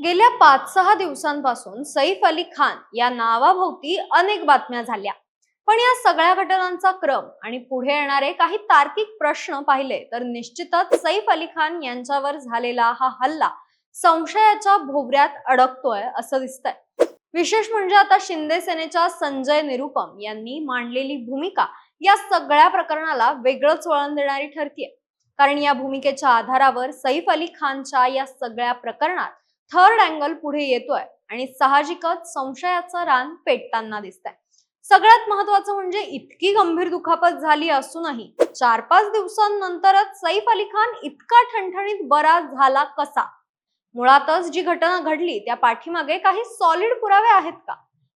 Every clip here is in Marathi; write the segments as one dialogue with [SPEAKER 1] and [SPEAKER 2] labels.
[SPEAKER 1] गेल्या पाच सहा दिवसांपासून सैफ अली खान या नावाभोवती अनेक बातम्या झाल्या. पण या सगळ्या घटनांचा क्रम आणि पुढे येणारे काही तार्किक प्रश्न पाहिले तर निश्चितच सैफ अली खान यांच्यावर झालेला हा हल्ला संशयाच्या भोवऱ्यात अडकतोय असं दिसतंय. विशेष म्हणजे आता शिंदे सेनेच्या संजय निरुपम यांनी मांडलेली भूमिका या सगळ्या प्रकरणाला वेगळंच वळण देणारी ठरतीये. कारण या भूमिकेच्या आधारावर सैफ अली खानच्या या सगळ्या प्रकरणात थर्ड अँगल पुढे येतोय आणि साहजिकच संशयाचं रान पेटताना दिसतंय. सगळ्यात महत्वाचं म्हणजे इतकी गंभीर दुखापत झाली असूनही चार पाच दिवसांनंतरच सैफ अली खान इतका ठणठणीत बरा झाला कसा? मुळातच जी घटना घडली त्या पाठीमागे काही सॉलिड पुरावे आहेत का?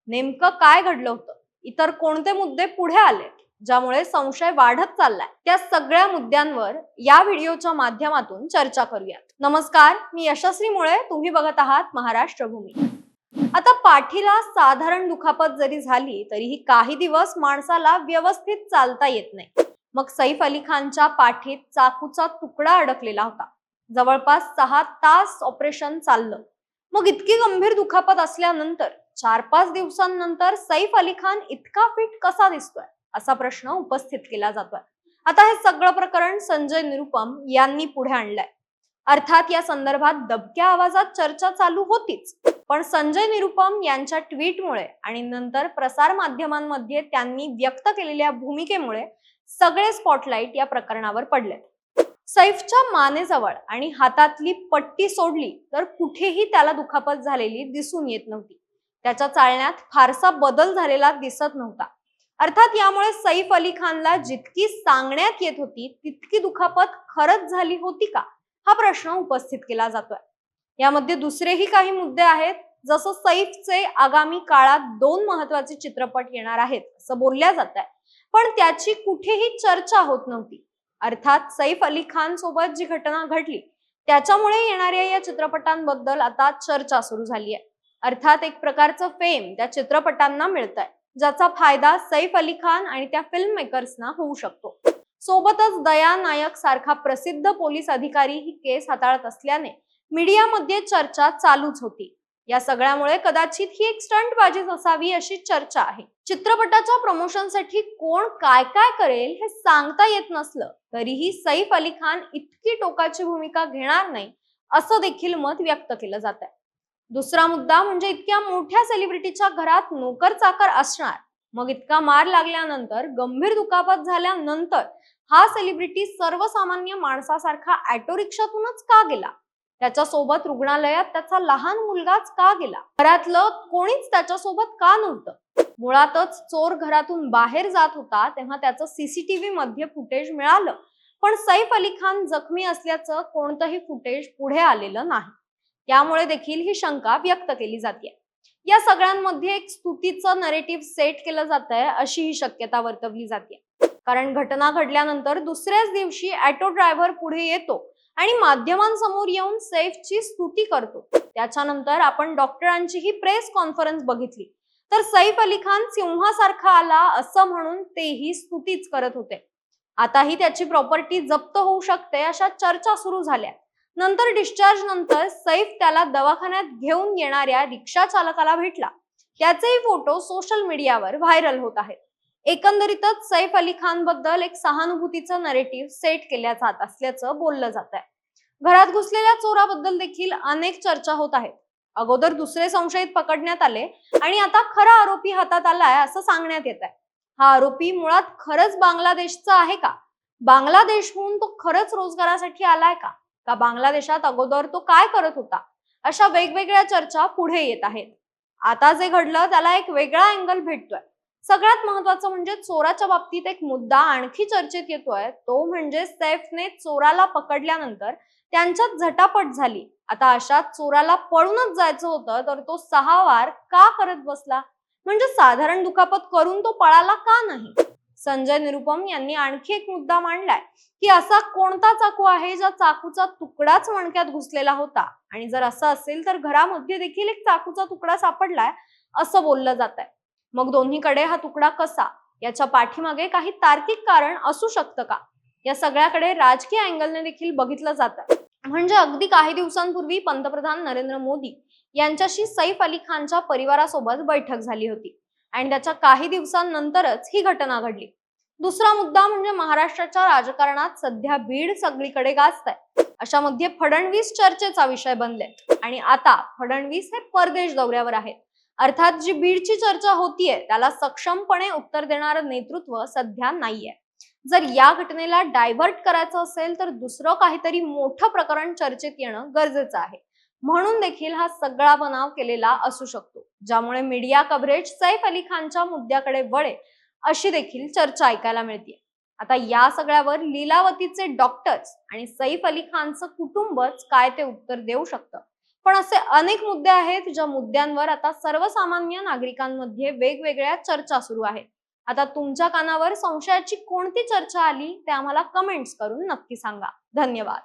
[SPEAKER 1] नेमकं काय घडलं होतं? इतर कोणते मुद्दे पुढे आले ज्यामुळे संशय वाढत चाललाय? त्या सगळ्या मुद्द्यांवर या व्हिडिओच्या माध्यमातून चर्चा करूयात. नमस्कार मी यशस्वी मुळे तुम्ही बघत आहात महाराष्ट्र भूमी. आता पाठीला साधारण दुखापत जरी झाली तरीही काही दिवस माणसाला व्यवस्थित चालता येत नाही. मग सैफ अली खानच्या पाठीत चाकूचा तुकडा अडकलेला होता. जवळपास सहा तास ऑपरेशन चाललं. मग इतकी गंभीर दुखापत असल्यानंतर चार पाच दिवसांनंतर सैफ अली खान इतका फिट कसा दिसतोय असा प्रश्न उपस्थित केला जातोय. आता हे सगळं प्रकरण संजय निरुपम यांनी पुढे आणलंय. अर्थात या संदर्भात दबक्या आवाजात चर्चा चालू होतीच. पण संजय निरुपम यांच्या ट्विटमुळे आणि नंतर प्रसार माध्यमांमध्ये त्यांनी व्यक्त केलेल्या भूमिकेमुळे सगळे स्पॉटलाइट या प्रकरणावर पडले सैफच्या मानेजवळ आणि हातातली पट्टी सोडली तर कुठेही त्याला दुखापत झालेली दिसून येत नव्हती. त्याच्या चालण्यात फारसा बदल झालेला दिसत नव्हता. अर्थात यामुळे सैफ अली खानला जितकी सांगण्यात येत होती तितकी दुखापत खरंच झाली होती का? हा प्रश्न उपस्थित केला जातोय. यामध्ये दुसरेही काही मुद्दे आहेत. जसं सैफचे आगामी काळात दोन महत्त्वाचे चित्रपट येणार आहेत असं बोलल्या जात आहे पण त्याची कुठेही चर्चा होत नव्हती. अर्थात सैफ अली खान सोबत जी घटना घडली त्याच्यामुळे येणाऱ्या या चित्रपटांबद्दल आता चर्चा सुरू झाली आहे अर्थात एक प्रकारचं फेम त्या चित्रपटांना मिळत आहे ज्याचा फायदा सैफ अली खान आणि त्या फिल्म मेकर्सना होऊ शकतो. सोबतच दया नायक सारखा प्रसिद्ध पोलीस अधिकारी ही केस हाताळत असल्याने मीडियामध्ये चर्चा चालूच होती. या सगळ्यामुळे कदाचित ही एक स्टंटबाजीच असावी अशी चर्चा आहे. चित्रपटाच्या प्रमोशनसाठी कोण काय काय करेल हे सांगता येत नसलं तरीही सैफ अली खान इतकी टोकाची भूमिका घेणार नाही असं देखील मत व्यक्त केलं जात आहे दुसरा मुद्दा म्हणजे इतक्या मोठ्या सेलिब्रिटीच्या घरात नोकर चाकर असणार मग इतका मार लागल्यानंतर गंभीर दुखापत झाल्यानंतर हा सेलिब्रिटी सर्वसामान्य माणसासारखा ऑटो रिक्षातूनच का गेला? त्याच्यासोबत रुग्णालयात त्याचा लहान मुलगाच का गेला? घरातलं कोणीच त्याच्यासोबत का नव्हतं? मुळातच चोर घरातून बाहेर जात होता तेव्हा त्याचं सीसीटीव्ही मध्ये फुटेज मिळालं. पण सैफ अली खान जखमी असल्याचं कोणतंही फुटेज पुढे आलेलं नाही. त्यामुळे देखील ही शंका व्यक्त केली जाते या सगळ्यांमध्ये एक स्तुतीचं नरेटिव्ह सेट केलं जात आहे अशी ही शक्यता वर्तवली जाते. कारण घटना घडल्यानंतर दुसऱ्याच दिवशी ऑटो ड्रायव्हर पुढे येतो आणि माध्यमांसमोर येऊन सैफची स्तुती करतो. त्याच्यानंतर आपण डॉक्टरांची ही प्रेस कॉन्फरन्स बघितली. तर सैफ अली खान सिंहासारखा आला असं म्हणून तेही स्तुतीच करत होते. आताही त्याची प्रॉपर्टी जप्त होऊ शकते अशा चर्चा सुरू झाल्या. नंतर डिस्चार्ज नंतर सैफ त्याला दवाखान्यात घेऊन येणाऱ्या रिक्षा चालकाला भेटला. त्याचेही फोटो सोशल मीडियावर व्हायरल होत आहेत. एकंदरीतच सैफ अली खानबद्दल एक सहानुभूतीचं नरेटिव्ह सेट केल्या जात असल्याचं बोललं जात आहे घरात घुसलेल्या चोराबद्दल देखील अनेक चर्चा होत आहेत. अगोदर दुसरे संशयित पकडण्यात आले आणि आता खरा आरोपी हातात आलाय असं सांगण्यात येत आहे हा आरोपी मुळात खरंच बांगलादेशचा आहे का? बांगलादेशहून तो खरंच रोजगारासाठी आलाय का? का बांगलादेशात अगोदर तो काय करत होता? अशा वेगवेगळ्या चर्चा पुढे येत आहेत. आता जे घडलं त्याला एक वेगळा अँगल भेटतोय. सगळ्यात महत्वाचं म्हणजे चोराच्या बाबतीत एक मुद्दा आणखी चर्चेत येतोय. तो म्हणजे सैफने चोराला पकडल्यानंतर त्यांच्यात झटापट झाली. आता अशा चोराला पळूनच जायचं होतं तर तो सहा वार का करत बसला? म्हणजे साधारण दुखापत करून तो पळाला का नाही? संजय निरुपम यांनी आणखी एक मुद्दा मांडलाय की असा कोणता चाकू आहे ज्या चाकूचा तुकडाच मणक्यात घुसलेला होता? आणि जर असं असेल तर घरामध्ये देखील एक चाकूचा तुकडा सापडलाय असं बोललं जात आहे मग दोन्हीकडे हा तुकडा कसा? याच्या पाठीमागे काही तार्किक कारण असू शकतं का? या सगळ्याकडे राजकीय अँगलने देखील बघितलं जातं. म्हणजे अगदी काही दिवसांपूर्वी पंतप्रधान नरेंद्र मोदी यांच्याशी सैफ अली खानच्या परिवारासोबत बैठक झाली होती. आणि त्याच्या काही दिवसांनंतरच ही घटना घडली. दुसरा मुद्दा म्हणजे महाराष्ट्राच्या राजकारणात सध्या बीड सगळीकडे गाजत आहे अशामध्ये फडणवीस चर्चेचा विषय बनले आणि आता फडणवीस हे परदेश दौऱ्यावर आहेत. अर्थात जी बीडची चर्चा होतीये त्याला सक्षमपणे उत्तर देणारं नेतृत्व सध्या नाहीये. जर या घटनेला डायव्हर्ट करायचं असेल तर दुसरं काहीतरी मोठं प्रकरण चर्चेत येणं गरजेचं आहे. म्हणून देखील हा सगळा बनाव केलेला असू शकतो. ज्यामुळे मीडिया कव्हरेज सैफ अली खानच्या मुद्द्याकडे वळे अशी देखील चर्चा ऐकायला मिळते आता या सगळ्यावर लीलावतीचे डॉक्टर्स आणि सैफ अली खानचं कुटुंबच काय ते उत्तर देऊ शकतं? पण असे अनेक मुद्दे आहेत ज्या मुद्द्यांवर आता सर्वसामान्य नागरिकांमध्ये वेगवेगळ्या चर्चा सुरू आहेत. आता तुमच्या कानावर संशयाची कोणती चर्चा आली ते आम्हाला कमेंट्स करून नक्की सांगा. धन्यवाद.